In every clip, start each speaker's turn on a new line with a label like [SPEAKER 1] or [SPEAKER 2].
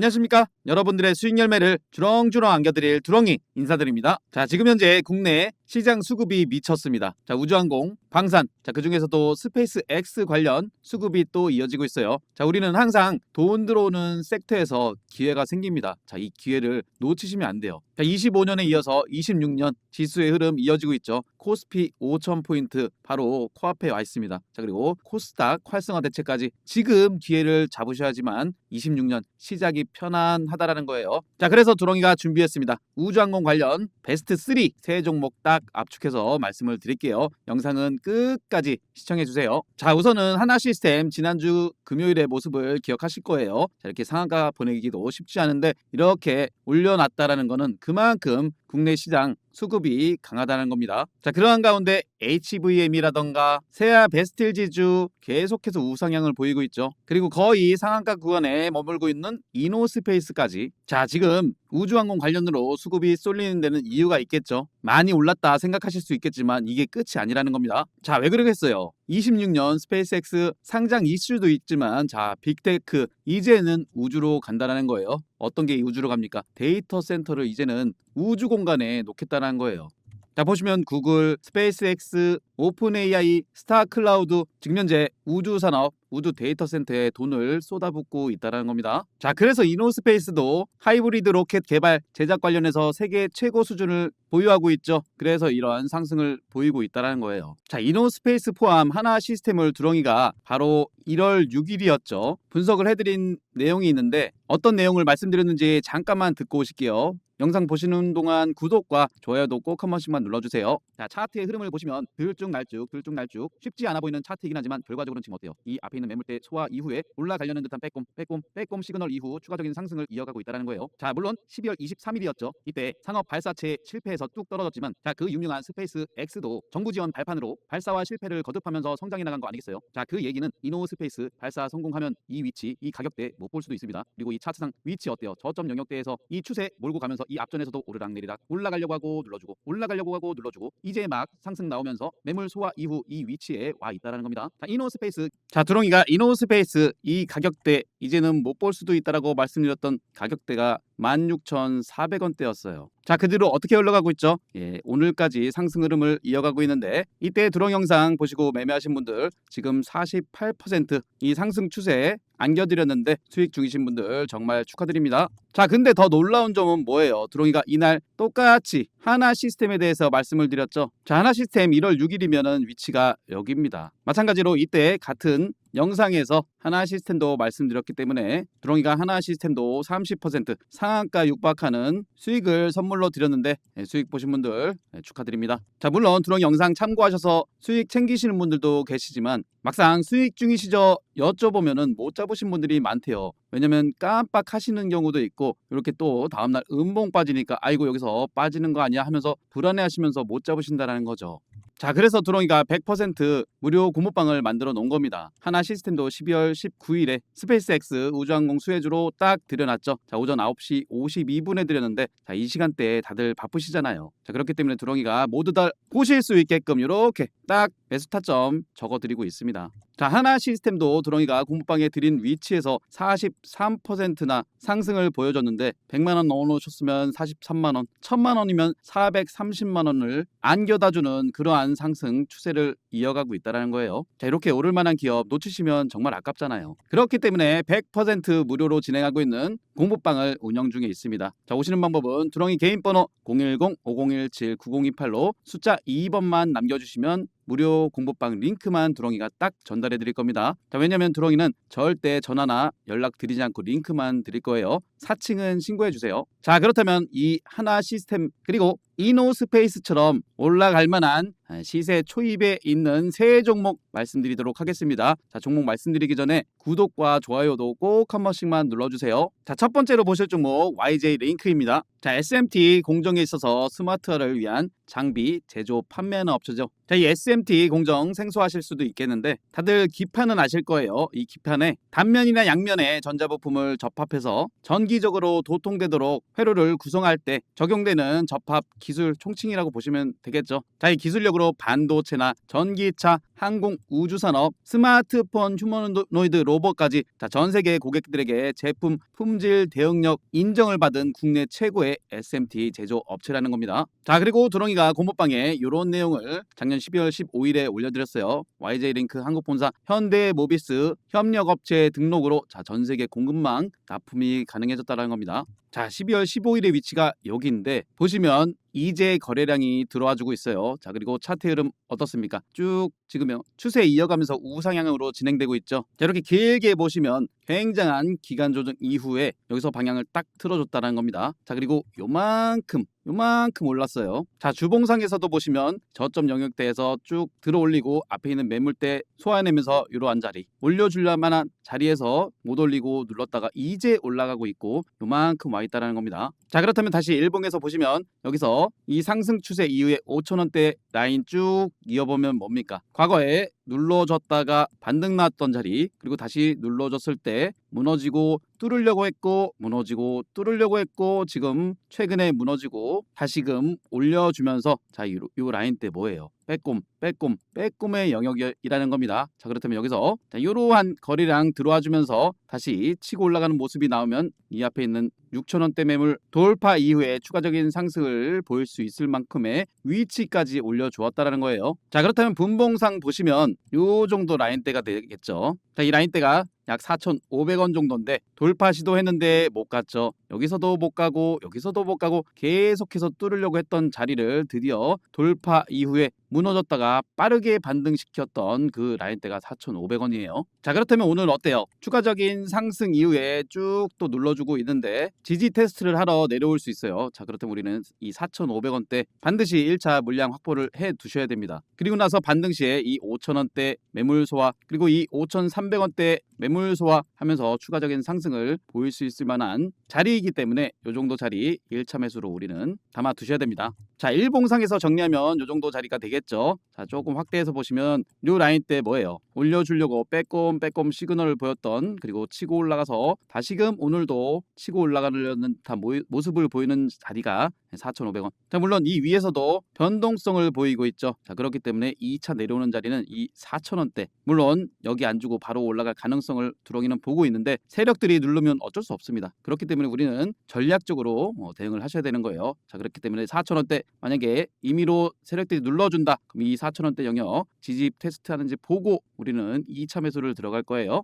[SPEAKER 1] 안녕하십니까? 여러분들의 수익 열매를 주렁주렁 안겨드릴 두렁이 인사드립니다. 자, 지금 현재 국내 시장 수급이 미쳤습니다. 자, 우주항공, 방산, 자, 그 중에서도 스페이스 X 관련 수급이 또 이어지고 있어요. 자, 우리는 항상 돈 들어오는 섹터에서 기회가 생깁니다. 자, 이 기회를 놓치시면 안 돼요. 자, 25년에 이어서 26년 지수의 흐름 이어지고 있죠. 코스피 5,000포인트 바로 코앞에 와 있습니다. 자, 그리고 코스닥 활성화 대책까지 지금 기회를 잡으셔야지만 26년 시작이 편안하다라는 거예요. 자, 그래서 두렁이가 준비했습니다. 우주항공 관련 베스트 3 세 종목 딱 압축해서 말씀을 드릴게요. 영상은 끝까지 시청해 주세요. 자, 우선은 하나 시스템 지난주 금요일의 모습을 기억하실 거예요. 자, 이렇게 상한가 보내기도 쉽지 않은데 이렇게 올려놨다라는 거는 그만큼 국내 시장 수급이 강하다는 겁니다. 자, 그러한 가운데 HVM이라던가 세아 베스틸 지주 계속해서 우상향을 보이고 있죠. 그리고 거의 상한가 구간에 머물고 있는 이노스페이스까지. 자, 지금 우주항공 관련으로 수급이 쏠리는 데는 이유가 있겠죠. 많이 올랐다 생각하실 수 있겠지만 이게 끝이 아니라는 겁니다. 자, 왜 그러겠어요? 26년 스페이스X 상장 이슈도 있지만 자, 빅테크 이제는 우주로 간다라는 거예요. 어떤 게 우주로 갑니까? 데이터 센터를 이제는 우주 공간에 놓겠다는 거예요. 자 보시면 구글, 스페이스X, 오픈 AI, 스타 클라우드 지금 현재 우주 산업, 우주 데이터 센터에 돈을 쏟아붓고 있다는 겁니다. 자 그래서 이노스페이스도 하이브리드 로켓 개발 제작 관련해서 세계 최고 수준을 보유하고 있죠. 그래서 이러한 상승을 보이고 있다는 거예요. 자 이노스페이스 포함 하나 시스템을 두렁이가 바로 1월 6일이었죠. 분석을 해드린 내용이 있는데 어떤 내용을 말씀드렸는지 잠깐만 듣고 오실게요. 영상 보시는 동안 구독과 좋아요도 꼭 한 번씩만 눌러주세요. 자 차트의 흐름을 보시면 들쭉날쭉 들쭉날쭉 쉽지 않아 보이는 차트이긴 하지만 결과적으로는 지금 어때요? 이 앞에 있는 매물대 소화 이후에 올라가려는 듯한 빼꼼 빼꼼 빼꼼 시그널 이후 추가적인 상승을 이어가고 있다는 거예요. 자 물론 12월 23일이었죠. 이때 상업 발사체 실패해서 뚝 떨어졌지만 자 그 유명한 스페이스 X도 정부 지원 발판으로 발사와 실패를 거듭하면서 성장해 나간 거 아니겠어요? 자 그 얘기는 이노 스페이스 발사 성공하면 이 위치 이 가격대 못 볼 수도 있습니다. 그리고 이 차트상 위치 어때요? 저점 영역대에서 이 추세 몰고 가면서 이 앞전에서도 오르락내리락 올라가려고 하고 눌러주고 올라가려고 하고 눌러주고 이제 막 상승 나오면서 매물 소화 이후 이 위치에 와 있다라는 겁니다. 자 이노스페이스 자 두렁이가 이노스페이스 이 가격대 이제는 못 볼 수도 있다라고 말씀드렸던 가격대가 16,400원대였어요. 자, 그대로 어떻게 올라가고 있죠? 예, 오늘까지 상승 흐름을 이어가고 있는데 이때 드론 영상 보시고 매매하신 분들 지금 48%이 상승 추세에 안겨드렸는데 수익 중이신 분들 정말 축하드립니다. 자, 근데 더 놀라운 점은 뭐예요? 드롱이가 이날 똑같이 하나 시스템에 대해서 말씀을 드렸죠. 자, 하나 시스템 1월 6일이면은 위치가 여기입니다. 마찬가지로 이때 같은 영상에서 하나 시스템도 말씀드렸기 때문에 드롱이가 하나 시스템도 30% 상한가 육박하는 수익을 선물로 드렸는데 예, 수익 보신 분들 예, 축하드립니다. 자 물론 드롱이 영상 참고하셔서 수익 챙기시는 분들도 계시지만 막상 수익 중이시죠 여쭤보면은 못 잡으신 분들이 많대요. 왜냐면 깜빡 하시는 경우도 있고 이렇게 또 다음날 음봉 빠지니까 아이고 여기서 빠지는 거 아니야 하면서 불안해하시면서 못 잡으신다라는 거죠. 자 그래서 드롱이가 100% 무료 고모방을 만들어 놓은 겁니다. 하나 시스템도 12월 19일에 스페이스X 우주항공 수혜주로 딱 들여놨죠. 자 오전 9시 52분에 드렸는데 자 이 시간대에 다들 바쁘시잖아요. 자 그렇기 때문에 드롱이가 모두 다 보실 수 있게끔 이렇게 딱 매수 타점 적어드리고 있습니다. 자 하나 시스템도 드롱이가 공모방에 드린 위치에서 43%나 상승을 보여줬는데 100만 원 넣어놓으셨으면 43만 원, 1000만 원이면 430만 원을 안겨다주는 그러한 상승 추세를 이어가고 있다는 거예요. 자 이렇게 오를 만한 기업 놓치시면 정말 아깝잖아요. 그렇기 때문에 100% 무료로 진행하고 있는 공모방을 운영 중에 있습니다. 자 오시는 방법은 드롱이 개인 번호 010-5017-9028로 숫자 2번만 남겨주시면 무료 공부방 링크만 두렁이가 딱 전달해 드릴 겁니다. 자, 왜냐면 두렁이는 절대 전화나 연락 드리지 않고 링크만 드릴 거예요. 사칭은 신고해 주세요. 자, 그렇다면 이 하나 시스템 그리고 이노스페이스처럼 올라갈 만한 시세 초입에 있는 세 종목 말씀드리도록 하겠습니다. 자, 종목 말씀드리기 전에 구독과 좋아요도 꼭 한 번씩만 눌러주세요. 자, 첫 번째로 보실 종목 YJ 링크입니다. 자, SMT 공정에 있어서 스마트화를 위한 장비 제조 판매하는 업체죠. 자, 이 SMT 공정 생소하실 수도 있겠는데 다들 기판은 아실 거예요. 이 기판에 단면이나 양면에 전자부품을 접합해서 전기 적으로 도통되도록 회로를 구성할 때 적용되는 접합 기술 총칭이라고 보시면 되겠죠. 자, 이 기술력으로 반도체나 전기차, 항공, 우주산업, 스마트폰, 휴머노이드 로봇까지 자, 전 세계 고객들에게 제품 품질 대응력 인정을 받은 국내 최고의 SMT 제조 업체라는 겁니다. 자 그리고 두렁이가 고모방에 이런 내용을 작년 12월 15일에 올려드렸어요. YJ링크 한국본사 현대모비스 협력업체 등록으로 자, 전 세계 공급망 납품이 가능해졌 다는 겁니다. 자, 12월 15일의 위치가 여기인데 보시면 이제 거래량이 들어와주고 있어요. 자, 그리고 차트 흐름 어떻습니까? 쭉 지금 추세 이어가면서 우상향으로 진행되고 있죠. 자, 이렇게 길게 보시면 굉장한 기간 조정 이후에 여기서 방향을 딱 틀어줬다는 겁니다. 자, 그리고 요만큼 요만큼 올랐어요. 자, 주봉상에서도 보시면 저점 영역대에서 쭉 들어올리고 앞에 있는 매물대 소화해내면서 이러한 자리 올려줄 만한 자리에서 못 올리고 눌렀다가 이제 올라가고 있고 요만큼 와 있다는 겁니다. 자, 그렇다면 다시 일봉에서 보시면 여기서 이 상승 추세 이후에 5천원대 라인 쭉 이어보면 뭡니까? 과거에 눌러줬다가 반등 나왔던 자리 그리고 다시 눌러줬을 때 무너지고 뚫으려고 했고 무너지고 뚫으려고 했고 지금 최근에 무너지고 다시금 올려주면서 자이 요 라인 때 뭐예요? 빼꼼 빼꼼 빼꼼의 영역이라는 겁니다. 자 그렇다면 여기서 자, 이러한 거리량 들어와 주면서 다시 치고 올라가는 모습이 나오면 이 앞에 있는 6천원대 매물 돌파 이후에 추가적인 상승을 보일 수 있을 만큼의 위치까지 올려주었다라는 거예요. 자 그렇다면 분봉상 보시면 요 정도 라인대가 되겠죠. 자 이 라인대가 약 4,500원 정도인데 돌파 시도했는데 못 갔죠. 여기서도 못 가고 여기서도 못 가고 계속해서 뚫으려고 했던 자리를 드디어 돌파 이후에 무너졌다가 빠르게 반등시켰던 그 라인대가 4,500원이에요. 자 그렇다면 오늘 어때요? 추가적인 상승 이후에 쭉 또 눌러주고 있는데 지지 테스트를 하러 내려올 수 있어요. 자 그렇다면 우리는 이 4,500원대 반드시 1차 물량 확보를 해 두셔야 됩니다. 그리고 나서 반등 시에 이 5,000원대 매물 소화 그리고 이 5,300 원대 매물 소화하면서 추가적인 상승을 보일 수 있을 만한 자리이기 때문에 이 정도 자리 1차 매수로 우리는 담아 두셔야 됩니다. 자, 일봉상에서 정리하면 이 정도 자리가 되겠죠. 자, 조금 확대해서 보시면 이 라인 때 뭐예요? 올려주려고 빼꼼 빼꼼 시그널을 보였던 그리고 치고 올라가서 다시금 오늘도 치고 올라가려는 듯한 모습을 보이는 자리가 4,500원. 자, 물론 이 위에서도 변동성을 보이고 있죠. 자, 그렇기 때문에 2차 내려오는 자리는 이 4,000원대. 물론 여기 안 주고 바로 올라갈 가능성을 두렁이는 보고 있는데 세력들이 누르면 어쩔 수 없습니다. 그렇기 때문에 우리는 전략적으로 어, 대응을 하셔야 되는 거예요. 자, 그렇기 때문에 4,000원대 만약에 임의로 세력들이 눌러준다. 그럼 이 4,000원대 영역 지집 테스트하는지 보고 우리는 2차 매수를 들어갈 거예요.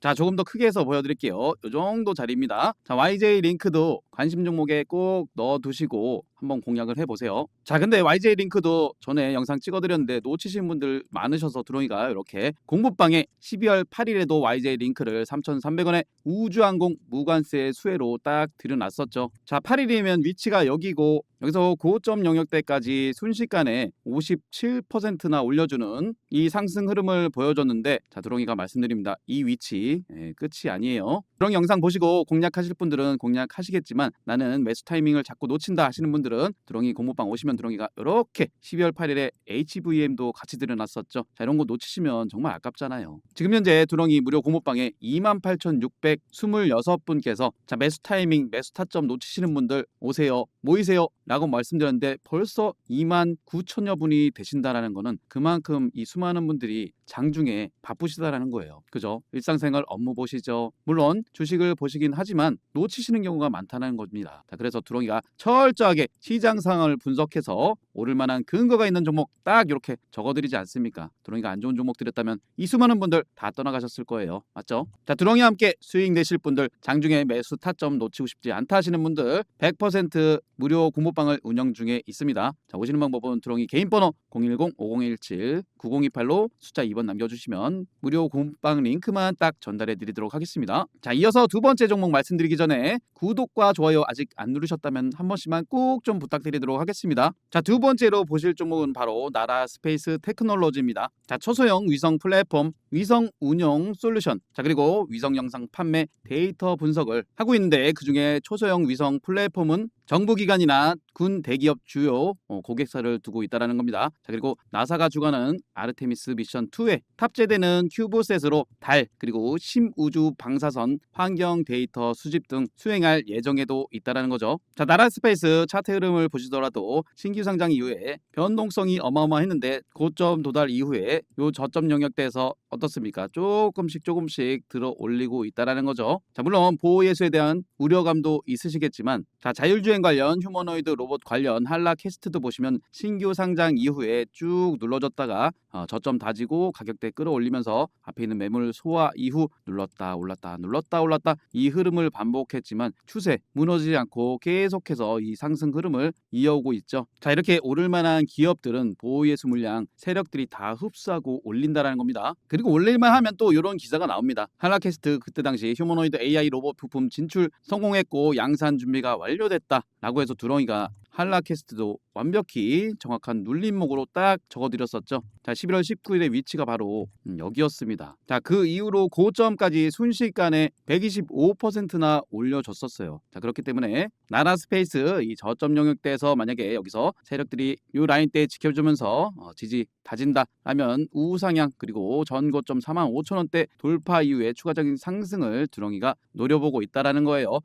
[SPEAKER 1] 자 조금 더 크게 해서 보여드릴게요. 이 정도 자리입니다. 자 YJ 링크도 관심 종목에 꼭 넣어두시고 한번 공략을 해보세요. 자 근데 YJ 링크도 전에 영상 찍어드렸는데 놓치신 분들 많으셔서 드롱이가 이렇게 공부방에 12월 8일에도 YJ 링크를 3,300원에 우주항공 무관세 수혜로 딱 들여놨었죠. 자 8일이면 위치가 여기고 여기서 고점 영역대까지 순식간에 57%나 올려주는 이 상승 흐름을 보여줬는데 자 드롱이가 말씀드립니다. 이 위치 예, 끝이 아니에요. 드롱 영상 보시고 공략하실 분들은 공략하시겠지만 나는 매수 타이밍을 자꾸 놓친다 하시는 분들 은 드롱이 공모방 오시면 드롱이가 이렇게 12월 8일에 HVM도 같이 들여놨었죠. 자 이런 거 놓치시면 정말 아깝잖아요. 지금 현재 드롱이 무료 공모방에 28,626분께서 자 매수 타이밍 매수 타점 놓치시는 분들 오세요 모이세요 라고 말씀드렸는데 벌써 2만 9천여 분이 되신다라는 거는 그만큼 이 수많은 분들이 장중에 바쁘시다라는 거예요. 그죠? 일상생활 업무 보시죠. 물론 주식을 보시긴 하지만 놓치시는 경우가 많다는 겁니다. 자, 그래서 두렁이가 철저하게 시장 상황을 분석해서 오를 만한 근거가 있는 종목 딱 이렇게 적어드리지 않습니까? 두렁이가 안 좋은 종목 드렸다면 이 수많은 분들 다 떠나가셨을 거예요. 맞죠? 자, 두렁이와 함께 수익 내실 분들 장중에 매수 타점 놓치고 싶지 않다 하시는 분들 100% 무료 공모방을 운영 중에 있습니다. 자, 오시는 방법은 두렁이 개인 번호 010-5017-9028로 숫자 2번 남겨주시면 무료 공방 링크만 딱 전달해 드리도록 하겠습니다. 자, 이어서 두 번째 종목 말씀드리기 전에 구독과 좋아요 아직 안 누르셨다면 한 번씩만 꼭 좀 부탁드리도록 하겠습니다. 자, 두 번째로 보실 종목은 바로 나라 스페이스 테크놀로지입니다. 자, 초소형 위성 플랫폼 위성 운영 솔루션 자 그리고 위성 영상 판매 데이터 분석을 하고 있는데 그 중에 초소형 위성 플랫폼은 정부기관이나 군 대기업 주요 어, 고객사를 두고 있다라는 겁니다. 자 그리고 나사가 주관하는 아르테미스 미션 2에 탑재되는 큐브셋으로 달 그리고 심우주 방사선 환경 데이터 수집 등 수행할 예정에도 있다라는 거죠. 자 나라 스페이스 차트 흐름을 보시더라도 신규 상장 이후에 변동성이 어마어마했는데 고점 도달 이후에 요 저점 영역대에서 어떻습니까? 조금씩 조금씩 들어 올리고 있다라는 거죠. 자 물론 보호 예수에 대한 우려감도 있으시겠지만 자 자율주행 관련 휴머노이드 로봇 관련 한라 캐스트도 보시면 신규 상장 이후에 쭉 눌러줬다가 어, 저점 다지고 가격대 끌어올리면서 앞에 있는 매물 소화 이후 눌렀다 올랐다 눌렀다 올랐다 이 흐름을 반복했지만 추세 무너지지 않고 계속해서 이 상승 흐름을 이어오고 있죠. 자 이렇게 오를 만한 기업들은 보호예수 물량 세력들이 다 흡수하고 올린다라는 겁니다. 그리고 올릴만 하면 또 이런 기사가 나옵니다. 한라캐스트 그때 당시 휴머노이드 AI 로봇 부품 진출 성공했고 양산 준비가 완료됐다라고 해서 두렁이가 한라캐스트도 완벽히 정확한 눌림목으로 딱 적어드렸었죠. 자, 11월 19일의 위치가 바로 음, 여기였습니다. 자, 그 이후로 고점까지 순식간에 125%나 올려줬었어요. 자, 그렇기 때문에 나라 스페이스 이 저점 영역대에서 만약에 여기서 세력들이 이 라인대 지켜주면서 어, 지지 다진다 하면 우상향 그리고 전 고점 45,000원대 돌파 이후에 추가적인 상승을 두렁이가 노려보고 있다라는 거예요.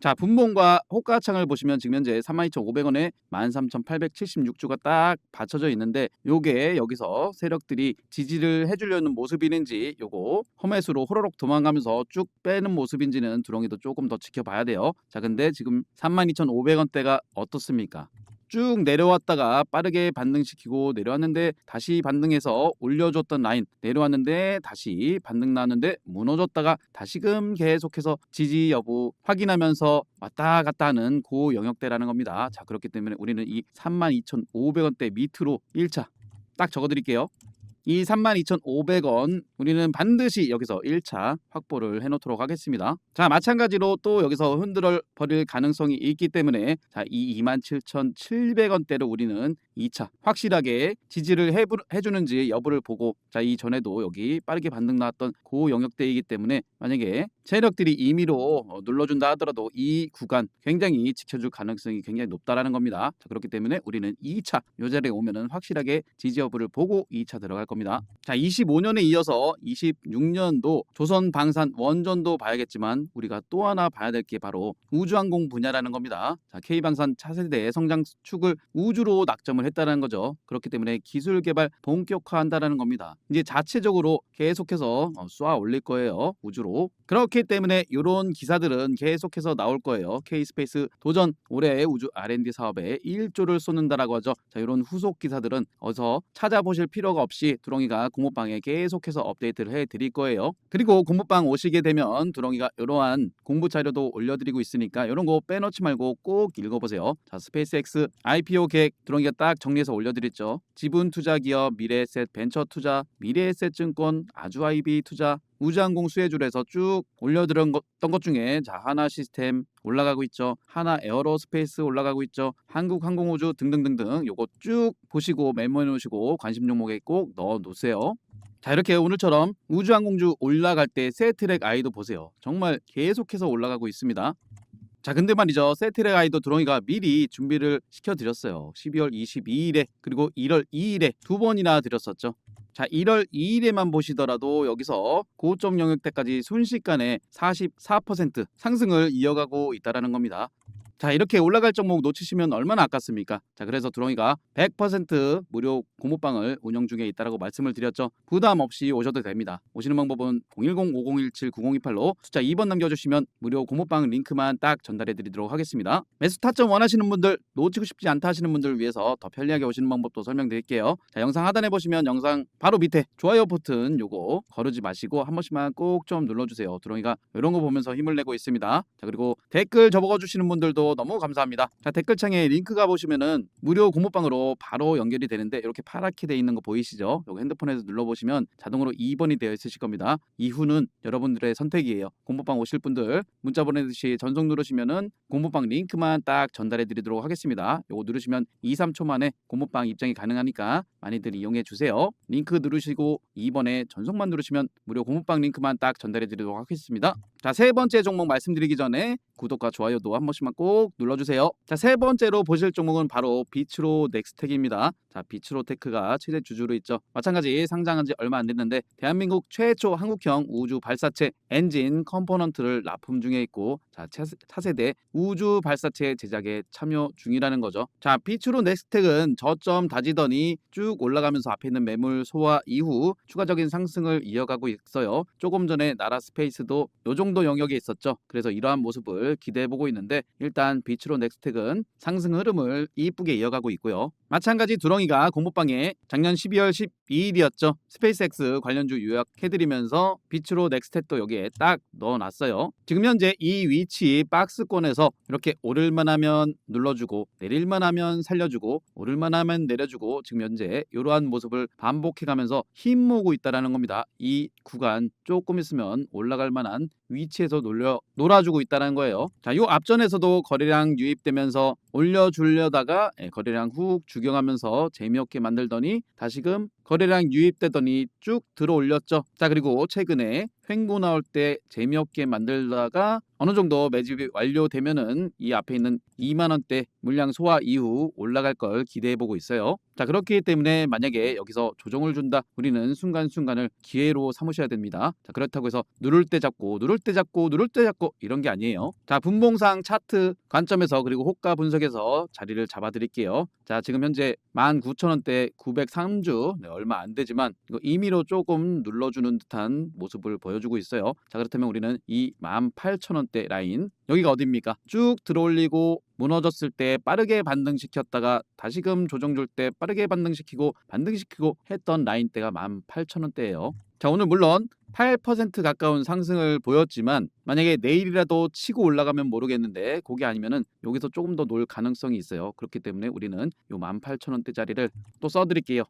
[SPEAKER 1] 자, 분봉과 호가창을 보시면 지금 현재 32,500원에 13,876주가 딱 받쳐져 있는데 요게 여기서 세력들이 지지를 해주려는 모습이는지 요거 험해수로 호로록 도망가면서 쭉 빼는 모습인지는 두렁이도 조금 더 지켜봐야 돼요. 자, 근데 지금 32,500원대가 어떻습니까? 쭉 내려왔다가 빠르게 반등시키고 내려왔는데 다시 반등해서 올려줬던 라인 내려왔는데 다시 반등 나왔는데 무너졌다가 다시금 계속해서 지지 여부 확인하면서 왔다 갔다 하는 고 영역대라는 겁니다. 자 그렇기 때문에 우리는 이 32,500원대 밑으로 1차 딱 적어드릴게요. 이 32,500원 우리는 반드시 여기서 1차 확보를 해놓도록 하겠습니다. 자 마찬가지로 또 여기서 흔들어 버릴 가능성이 있기 때문에 자이 27,700원대로 우리는 2차 확실하게 지지를 해, 해주는지 여부를 보고 자 이전에도 여기 빠르게 반등 나왔던 고 영역대이기 때문에 만약에 세력들이 임의로 어, 눌러준다 하더라도 이 구간 굉장히 지켜줄 가능성이 굉장히 높다라는 겁니다. 자 그렇기 때문에 우리는 2차 요 자리에 오면은 확실하게 지지 여부를 보고 2차 들어갈 겁니다. 자 25년에 이어서 26년도 조선 방산 원전도 봐야겠지만 우리가 또 하나 봐야 될 게 바로 우주항공 분야라는 겁니다. 자 K방산 차세대 성장 축을 우주로 낙점을 했다는 거죠. 그렇기 때문에 기술 개발 본격화한다라는 겁니다. 이제 자체적으로 계속해서 어, 쏘아 올릴 거예요. 우주로. 그렇기 때문에 이런 기사들은 계속해서 나올 거예요. K스페이스 도전 올해 우주 R&D 사업에 1조를 쏟는다라고 하죠. 자, 이런 후속 기사들은 어서 찾아보실 필요가 없이 두렁이가 공모방에 계속해서 업데이트를 해 드릴 거예요. 그리고 공모방 오시게 되면 두렁이가 이러한 공부 자료도 올려드리고 있으니까 이런 거 빼놓지 말고 꼭 읽어보세요. 자, 스페이스X IPO 계획 두렁이가 딱 정리해서 올려드렸죠. 지분 투자 기업, 미래에셋 벤처 투자, 미래에셋 증권, 아주 아이비 투자, 우주항공 수혜줄에서 쭉 올려드렸던 것 중에 자 하나 시스템 올라가고 있죠. 하나 에어로스페이스 올라가고 있죠. 한국항공우주 등등등등 요거 쭉 보시고 메모해 놓으시고 관심 종목에 꼭 넣어 놓으세요. 자 이렇게 오늘처럼 우주항공주 올라갈 때 세트랙 아이도 보세요. 정말 계속해서 올라가고 있습니다. 자 근데 말이죠. 세트랙 아이도 드롱이가 미리 준비를 시켜드렸어요. 12월 22일에 그리고 1월 2일에 두 번이나 드렸었죠. 자 1월 2일에만 보시더라도 여기서 고점 영역대까지 순식간에 44% 상승을 이어가고 있다라는 겁니다 자 이렇게 올라갈 종목 놓치시면 얼마나 아깝습니까? 자 그래서 두렁이가 100% 무료 공모방을 운영 중에 있다라고 말씀을 드렸죠. 부담 없이 오셔도 됩니다. 오시는 방법은 010-5017-9028로 숫자 2번 남겨주시면 무료 공모방 링크만 딱 전달해 드리도록 하겠습니다. 매수 타점 원하시는 분들 놓치고 싶지 않다 하시는 분들을 위해서 더 편리하게 오시는 방법도 설명드릴게요. 자 영상 하단에 보시면 영상 바로 밑에 좋아요 버튼 요거 거르지 마시고 한 번씩만 꼭 좀 눌러주세요. 두렁이가 이런 거 보면서 힘을 내고 있습니다. 자 그리고 댓글 적어 주시는 분들도 너무 감사합니다. 자 댓글창에 링크가 보시면은 무료 공모방으로 바로 연결이 되는데 이렇게 파랗게 돼 있는 거 보이시죠? 요거 핸드폰에서 눌러보시면 자동으로 2번이 되어 있으실 겁니다. 이후는 여러분들의 선택이에요. 공모방 오실 분들 문자 보내듯이 전송 누르시면은 공모방 링크만 딱 전달해 드리도록 하겠습니다. 요거 누르시면 2, 3초 만에 공모방 입장이 가능하니까 많이들 이용해 주세요. 링크 누르시고 2번에 전송만 누르시면 무료 공모방 링크만 딱 전달해 드리도록 하겠습니다. 자, 세 번째 종목 말씀드리기 전에 구독과 좋아요도 한 번씩만 꼭 눌러주세요. 자, 세 번째로 보실 종목은 바로 비츠로 넥스텍입니다. 자, 비츠로 테크가 최대 주주로 있죠. 마찬가지 상장한 지 얼마 안 됐는데 대한민국 최초 한국형 우주 발사체 엔진 컴포넌트를 납품 중에 있고 자, 차- 차세대 우주 발사체 제작에 참여 중이라는 거죠. 자, 비츠로 넥스텍은 저점 다지더니 쭉 올라가면서 앞에 있는 매물 소화 이후 추가적인 상승을 이어가고 있어요. 조금 전에 나라 스페이스도 요 정도 영역에 있었죠. 그래서 이러한 모습을 기대해 보고 있는데 일단 비츠로 넥스텍은 상승 흐름을 이쁘게 이어가고 있고요. 마찬가지 두렁이 가 공모방에 작년 12월 12일이었죠. 스페이스X 관련주 요약해드리면서 비츠로 넥스텍도 여기에 딱 넣어놨어요. 지금 현재 이 위치 박스권에서 이렇게 오를만 하면 눌러주고 내릴만 하면 살려주고 오를만 하면 내려주고 지금 현재 이러한 모습을 반복해가면서 힘 모으고 있다라는 겁니다. 이 구간 조금 있으면 올라갈 만한 위치에서 놀려 놀아주고 있다는 거예요. 자, 요 앞전에서도 거래량 유입되면서 올려주려다가 예, 거래량 훅 죽여가면서 재미없게 만들더니 다시금 거래량 유입되더니 쭉 들어 올렸죠. 자, 그리고 최근에 횡보 나올 때 재미없게 만들다가 어느 정도 매집이 완료되면은 이 앞에 있는 2만 원대 물량 소화 이후 올라갈 걸 기대해 보고 있어요. 자, 그렇기 때문에 만약에 여기서 조정을 준다. 우리는 순간순간을 기회로 삼으셔야 됩니다. 자, 그렇다고 해서 누를 때 잡고 누를 때 잡고 누를 때 잡고 이런 게 아니에요. 자, 분봉상 차트 관점에서 그리고 호가 분석에서 자리를 잡아 드릴게요. 자, 지금 현재 19,000원대 903주 네, 얼마 안 되지만 이거 임의로 조금 눌러주는 듯한 모습을 보여주고 있어요. 자, 그렇다면 우리는 이 18,000원대 라인 여기가 어딥니까? 쭉 들어올리고 무너졌을 때 빠르게 반등시켰다가 다시금 조정 줄 때 빠르게 반등시키고 반등시키고 했던 라인대가 18,000원대예요. 자, 오늘 물론 8% 가까운 상승을 보였지만 만약에 내일이라도 치고 올라가면 모르겠는데 그게 아니면은 여기서 조금 더 놀 가능성이 있어요. 그렇기 때문에 우리는 요 18,000원대짜리를 또 써드릴게요.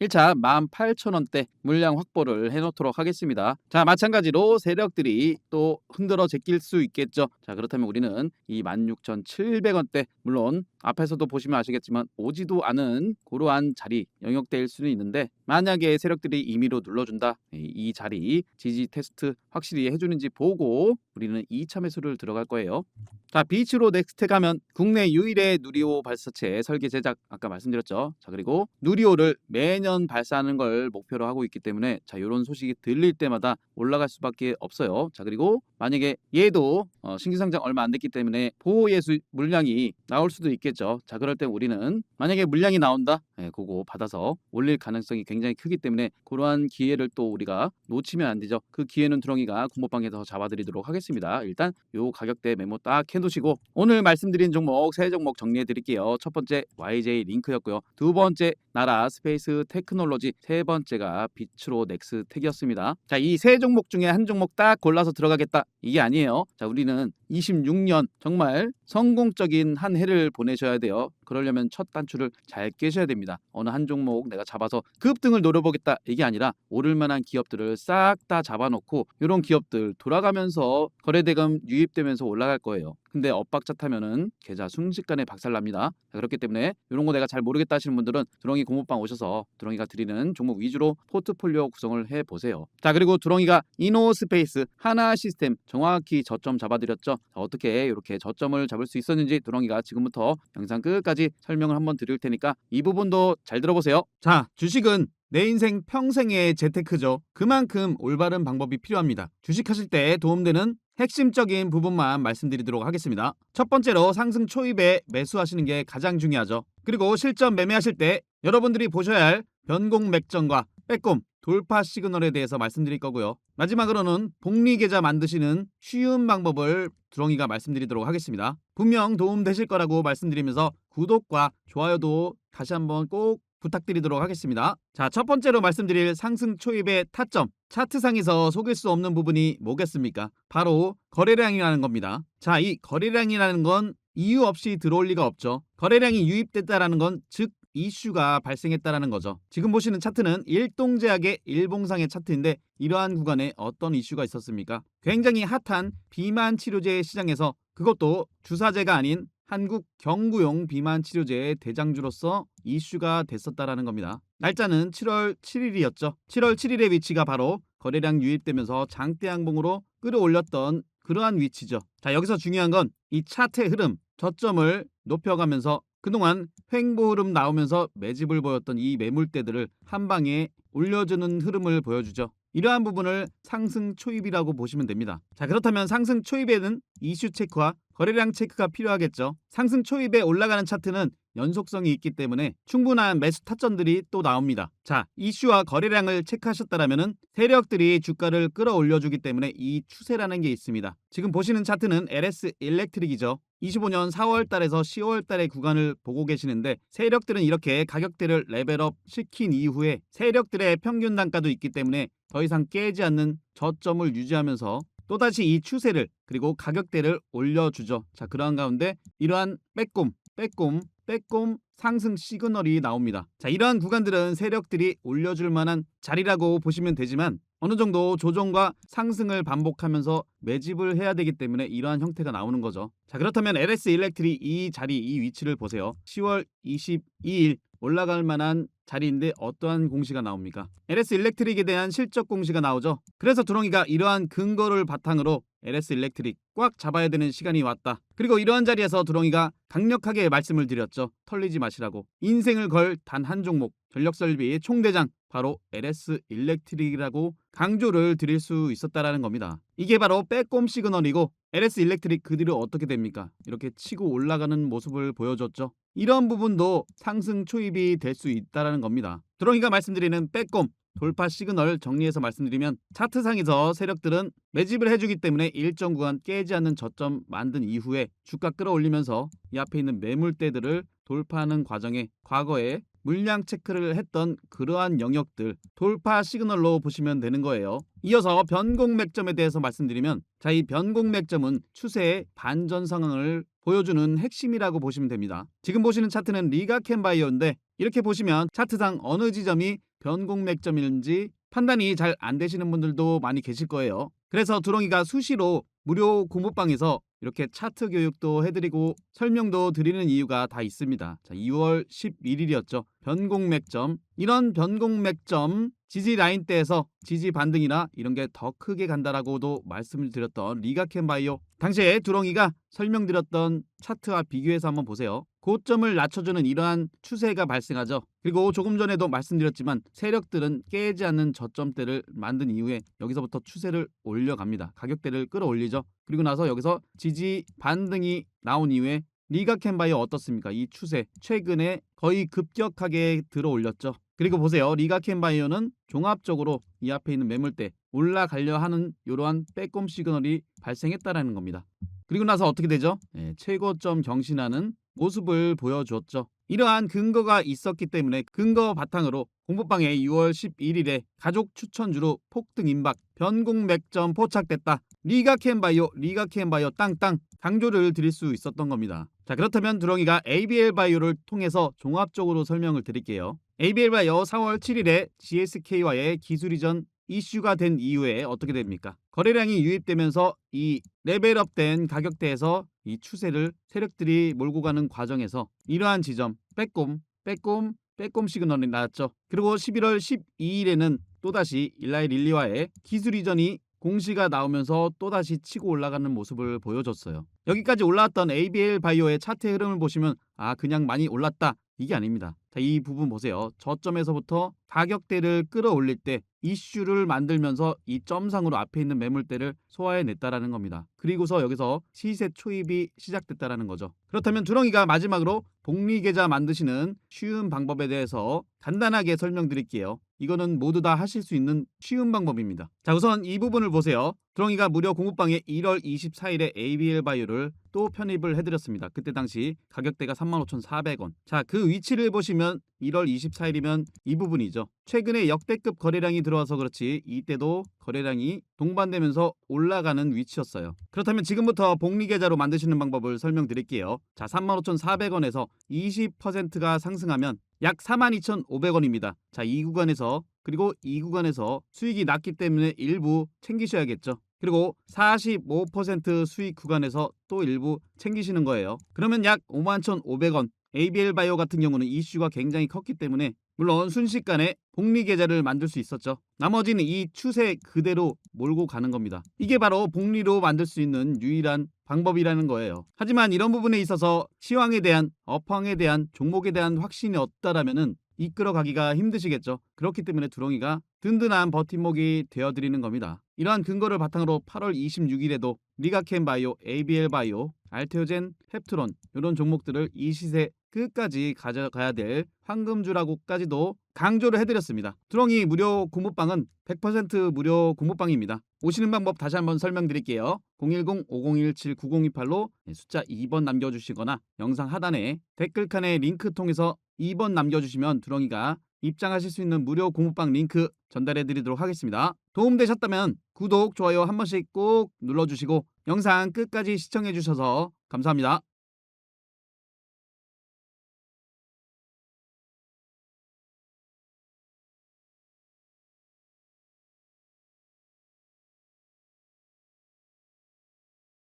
[SPEAKER 1] 1차 18,000원대 물량 확보를 해놓도록 하겠습니다. 자, 마찬가지로 세력들이 또 흔들어 제낄 수 있겠죠. 자, 그렇다면 우리는 이 16,700원대 물론 앞에서도 보시면 아시겠지만 오지도 않은 그러한 자리 영역대일 수는 있는데 만약에 세력들이 임의로 눌러준다 이- 이 자리 지지 테스트 확실히 해주는지 보고 우리는 2차 매수를 들어갈 거예요. 자 비치로 넥스트 가면 국내 유일의 누리호 발사체 설계 제작 아까 말씀드렸죠. 자 그리고 누리호를 매년 발사하는 걸 목표로 하고 있기 때문에 자 이런 소식이 들릴 때마다 올라갈 수밖에 없어요. 자 그리고 만약에 얘도 어, 신규 상장 얼마 안 됐기 때문에 보호 예수 물량이 나올 수도 있겠죠. 자 그럴 때 우리는 만약에 물량이 나온다, 예, 그거 받아서 올릴 가능성이 굉장히 크기 때문에 그러한 기회를 또 우리가 놓치면 안 되죠. 그 기회는 두렁이가 공모방에서 잡아드리도록 하겠습니다. 일단 요 가격대 메모 딱 해두시고 오늘 말씀드린 종목 세 종목 정리해 드릴게요. 첫 번째 YJ 링크였고요. 두 번째 나라 스페이스 테크놀로지, 세 번째가 비츠로 넥스텍이었습니다. 자, 이 세 종목 중에 한 종목 딱 골라서 들어가겠다. 이게 아니에요. 자, 우리는 26년 정말 성공적인 한 해를 보내셔야 돼요. 그러려면 첫 단추를 잘 깨셔야 됩니다. 어느 한 종목 내가 잡아서 급등을 노려보겠다 이게 아니라 오를 만한 기업들을 싹 다 잡아놓고 이런 기업들 돌아가면서 거래대금 유입되면서 올라갈 거예요. 근데 엇박자 타면은 계좌 순식간에 박살납니다. 자, 그렇기 때문에 이런 거 내가 잘 모르겠다 하시는 분들은 두렁이 공모방 오셔서 두렁이가 드리는 종목 위주로 포트폴리오 구성을 해 보세요. 자 그리고 두렁이가 이노스페이스 하나 시스템 정확히 저점 잡아드렸죠. 자, 어떻게 이렇게 저점을 잡을 수 있었는지 두렁이가 지금부터 영상 끝까지 설명을 한번 드릴 테니까 이 부분도 잘 들어보세요. 자 주식은 내 인생 평생의 재테크죠. 그만큼 올바른 방법이 필요합니다. 주식하실 때 도움되는 핵심적인 부분만 말씀드리도록 하겠습니다. 첫 번째로 상승 초입에 매수하시는 게 가장 중요하죠. 그리고 실전 매매하실 때 여러분들이 보셔야 할 변공 맥점과 빼꼼 돌파 시그널에 대해서 말씀드릴 거고요. 마지막으로는 복리 계좌 만드시는 쉬운 방법을 두렁이가 말씀드리도록 하겠습니다. 분명 도움 되실 거라고 말씀드리면서 구독과 좋아요도 다시 한번 꼭 부탁드리도록 하겠습니다. 자, 첫 번째로 말씀드릴 상승 초입의 타점. 차트상에서 속일 수 없는 부분이 뭐겠습니까? 바로 거래량이라는 겁니다. 자, 이 거래량이라는 건 이유 없이 들어올 리가 없죠. 거래량이 유입됐다라는 건 즉 이슈가 발생했다라는 거죠. 지금 보시는 차트는 일동제약의 일봉상의 차트인데 이러한 구간에 어떤 이슈가 있었습니까? 굉장히 핫한 비만 치료제 시장에서 그것도 주사제가 아닌 한국 경구용 비만 치료제의 대장주로서 이슈가 됐었다라는 겁니다. 날짜는 7월 7일이었죠. 7월 7일의 위치가 바로 거래량 유입되면서 장대 양봉으로 끌어올렸던 그러한 위치죠. 자, 여기서 중요한 건 이 차트의 흐름, 저점을 높여가면서 그동안 횡보 흐름 나오면서 매집을 보였던 이 매물대들을 한 방에 올려주는 흐름을 보여주죠. 이러한 부분을 상승 초입이라고 보시면 됩니다. 자, 그렇다면 상승 초입에는 이슈 체크와 거래량 체크가 필요하겠죠. 상승 초입에 올라가는 차트는 연속성이 있기 때문에 충분한 매수 타점들이 또 나옵니다. 자, 이슈와 거래량을 체크하셨다라면은 세력들이 주가를 끌어올려주기 때문에 이 추세라는 게 있습니다. 지금 보시는 차트는 LS 일렉트릭이죠. 25년 4월 달에서 10월 달의 구간을 보고 계시는데 세력들은 이렇게 가격대를 레벨업 시킨 이후에 세력들의 평균 단가도 있기 때문에 더 이상 깨지 않는 저점을 유지하면서 또다시 이 추세를 그리고 가격대를 올려주죠. 자, 그러한 가운데 이러한 빼꼼, 빼꼼, 빼꼼 상승 시그널이 나옵니다. 자, 이러한 구간들은 세력들이 올려줄 만한 자리라고 보시면 되지만 어느 정도 조정과 상승을 반복하면서 매집을 해야 되기 때문에 이러한 형태가 나오는 거죠. 자, 그렇다면 LS 일렉트리 이 자리, 이 위치를 보세요. 10월 22일 올라갈 만한 자리인데 어떠한 공시가 나옵니까? LS 일렉트릭에 대한 실적 공시가 나오죠. 그래서 두렁이가 이러한 근거를 바탕으로 LS 일렉트릭 꽉 잡아야 되는 시간이 왔다. 그리고 이러한 자리에서 두렁이가 강력하게 말씀을 드렸죠. 털리지 마시라고. 인생을 걸 단 한 종목 전력설비 총대장 바로 LS 일렉트릭이라고 강조를 드릴 수 있었다라는 겁니다. 이게 바로 빼꼼 시그널이고 LS 일렉트릭 그 뒤로 어떻게 됩니까? 이렇게 치고 올라가는 모습을 보여줬죠. 이런 부분도 상승 초입이 될 수 있다라는 겁니다. 드렁이가 말씀드리는 빼꼼 돌파 시그널 정리해서 말씀드리면 차트상에서 세력들은 매집을 해주기 때문에 일정 구간 깨지 않는 저점 만든 이후에 주가 끌어올리면서 이 앞에 있는 매물대들을 돌파하는 과정에 과거에 물량 체크를 했던 그러한 영역들 돌파 시그널로 보시면 되는 거예요. 이어서 변곡 맥점에 대해서 말씀드리면 자 이 변곡 맥점은 추세의 반전 상황을 보여주는 핵심이라고 보시면 됩니다. 지금 보시는 차트는 리가 캔 바이오인데 이렇게 보시면 차트상 어느 지점이 변곡 맥점인지 판단이 잘 안 되시는 분들도 많이 계실 거예요. 그래서 두렁이가 수시로 무료 공부방에서 이렇게 차트 교육도 해드리고 설명도 드리는 이유가 다 있습니다. 자, 2월 11일이었죠. 변곡 맥점. 이런 변곡 맥점 지지 라인대에서 지지 반등이나 이런 게 더 크게 간다라고도 말씀을 드렸던 리가캔 바이오. 당시에 두렁이가 설명드렸던 차트와 비교해서 한번 보세요. 고점을 낮춰주는 이러한 추세가 발생하죠. 그리고 조금 전에도 말씀드렸지만 세력들은 깨지 않는 저점대를 만든 이후에 여기서부터 추세를 올려갑니다. 가격대를 끌어올리죠. 그리고 나서 여기서 지지 반등이 나온 이후에 리가캔바이오 어떻습니까? 이 추세 최근에 거의 급격하게 들어 올렸죠. 그리고 보세요. 리가캔바이오는 종합적으로 이 앞에 있는 매물대 올라가려 하는 이러한 빼꼼 시그널이 발생했다라는 겁니다. 그리고 나서 어떻게 되죠? 예, 최고점 경신하는 모습을 보여주었죠. 이러한 근거가 있었기 때문에 근거 바탕으로 공부방에 6월 11일에 가족 추천주로 폭등 임박 변곡 맥점 포착됐다. 리가캔바이오 리가캔바이오 땅땅 강조를 드릴 수 있었던 겁니다. 자 그렇다면 두렁이가 ABL 바이오를 통해서 종합적으로 설명을 드릴게요. ABL 바이오 4월 7일에 GSK와의 기술 이전 이슈가 된 이후에 어떻게 됩니까? 거래량이 유입되면서 이 레벨업된 가격대에서 이 추세를 세력들이 몰고 가는 과정에서 이러한 지점 빼꼼 빼꼼 빼꼼 시그널이 나왔죠. 그리고 11월 12일에는 또다시 일라이 릴리와의 기술 이전이 공시가 나오면서 또다시 치고 올라가는 모습을 보여줬어요. 여기까지 올라왔던 ABL 바이오의 차트 흐름을 보시면 아 그냥 많이 올랐다 이게 아닙니다. 자, 이 부분 보세요. 저점에서부터 가격대를 끌어올릴 때 이슈를 만들면서 이 점상으로 앞에 있는 매물대를 소화해냈다라는 겁니다. 그리고서 여기서 시세 초입이 시작됐다라는 거죠. 그렇다면 두렁이가 마지막으로 복리 계좌 만드시는 쉬운 방법에 대해서 간단하게 설명드릴게요. 이거는 모두 다 하실 수 있는 쉬운 방법입니다. 자, 우선 이 부분을 보세요. 두렁이가 무료 공부방에 1월 24일에 ABL 바이오를 또 편입을 해드렸습니다. 그때 당시 가격대가 35,400원. 자, 그 위치를 보시면 1월 24일이면 이 부분이죠. 최근에 역대급 거래량이 들어와서 그렇지 이때도 거래량이 동반되면서 올라가는 위치였어요. 그렇다면 지금부터 복리 계좌로 만드시는 방법을 설명드릴게요. 자, 35,400원에서 20%가 상승하면 약 42,500원입니다. 자, 이 구간에서 그리고 이 구간에서 수익이 낮기 때문에 일부 챙기셔야겠죠. 그리고 45% 수익 구간에서 또 일부 챙기시는 거예요. 그러면 약 51,500원. ABL 바이오 같은 경우는 이슈가 굉장히 컸기 때문에 물론 순식간에 복리 계좌를 만들 수 있었죠. 나머지는 이 추세 그대로 몰고 가는 겁니다. 이게 바로 복리로 만들 수 있는 유일한 방법이라는 거예요. 하지만 이런 부분에 있어서 시황에 대한 업황에 대한 종목에 대한 확신이 없다라면은 이끌어가기가 힘드시겠죠. 그렇기 때문에 두렁이가 든든한 버팀목이 되어드리는 겁니다. 이러한 근거를 바탕으로 8월 26일에도 리가켄 바이오, ABL 바이오, 알테오젠, 펩트론 이런 종목들을 이 시세 끝까지 가져가야 될 황금주라고까지도 강조를 해드렸습니다. 두렁이 무료 공모방은 100% 무료 공모방입니다. 오시는 방법 다시 한번 설명드릴게요. 010-5017-9028로 숫자 2번 남겨주시거나 영상 하단에 댓글칸에 링크 통해서 2번 남겨주시면 두렁이가 입장하실 수 있는 무료 공모방 링크 전달해 드리도록 하겠습니다. 도움되셨다면 구독, 좋아요 한 번씩 꼭 눌러주시고 영상 끝까지 시청해 주셔서 감사합니다.